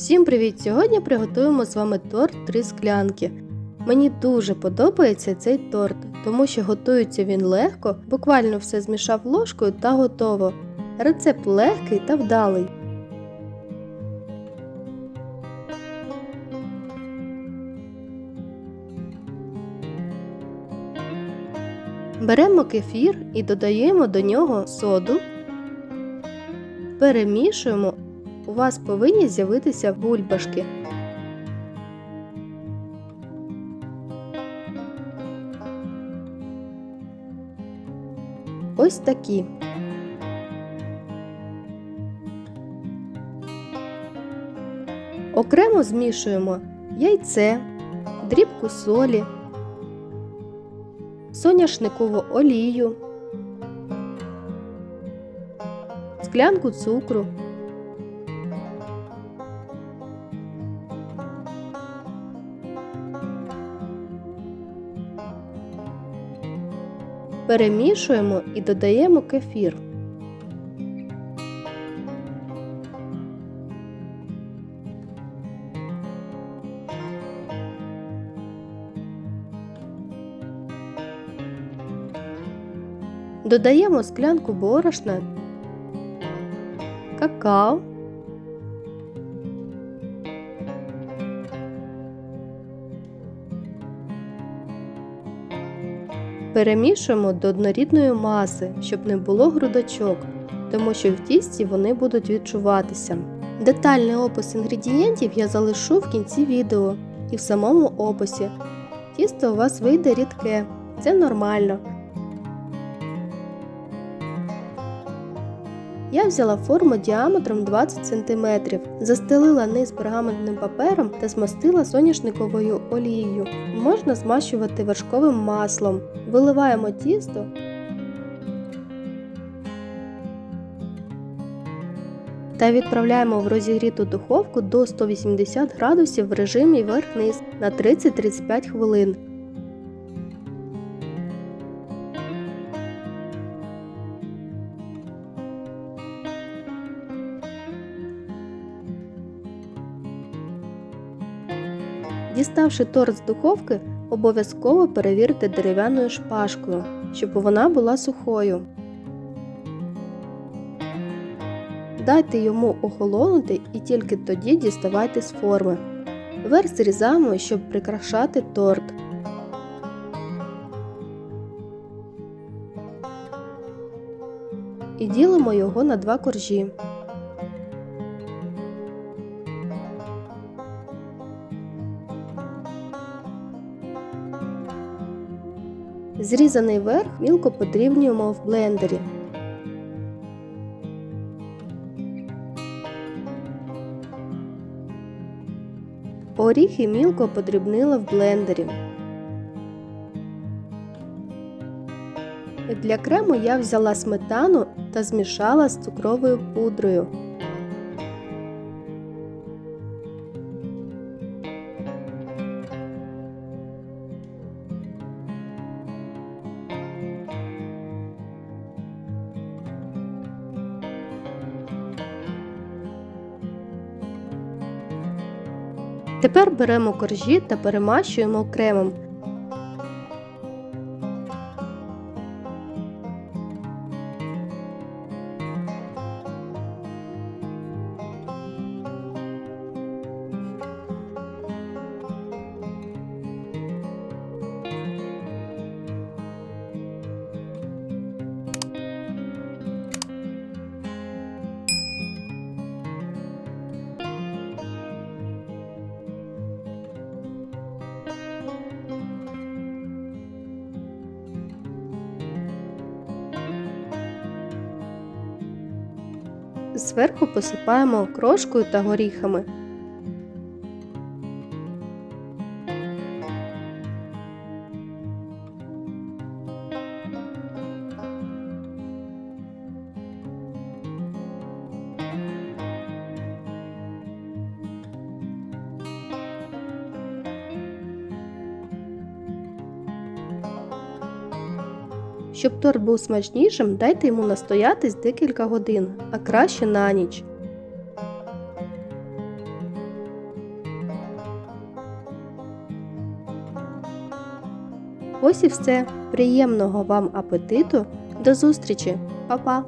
Всім привіт! Сьогодні приготуємо з вами торт три склянки. Мені дуже подобається цей торт, тому що готується він легко, буквально все змішав ложкою та готово. Рецепт легкий та вдалий. Беремо кефір і додаємо до нього соду. Перемішуємо. У вас повинні з'явитися бульбашки. Ось такі. Окремо змішуємо яйце, дрібку солі, соняшникову олію, склянку цукру. Перемішуємо і додаємо кефір. Додаємо склянку борошна, какао, Перемішуємо до однорідної маси, щоб не було грудочок, тому що в тісті вони будуть відчуватися. Детальний опис інгредієнтів я залишу в кінці відео і в самому описі. Тісто у вас вийде рідке, це нормально. Я взяла форму діаметром 20 см, застелила низ пергаментним папером та змастила соняшниковою олією. Можна змащувати вершковим маслом. Виливаємо тісто. Та відправляємо в розігріту духовку до 180 градусів в режимі верх-низ на 30-35 хвилин. Діставши торт з духовки, обов'язково перевірте дерев'яною шпажкою, щоб вона була сухою. Дайте йому охолонути і тільки тоді діставайте з форми. Верх зрізаємо, щоб прикрашати торт. І ділимо його на два коржі. Зрізаний верх мілко подрібнюємо в блендері. Оріхи мілко подрібнила в блендері. Для крему я взяла сметану та змішала з цукровою пудрою. Тепер беремо коржі та перемащуємо кремом. Зверху посипаємо крошкою та горіхами. Щоб торт був смачнішим, дайте йому настоятись декілька годин, а краще на ніч. Ось і все. Приємного вам апетиту. До зустрічі, Па-па!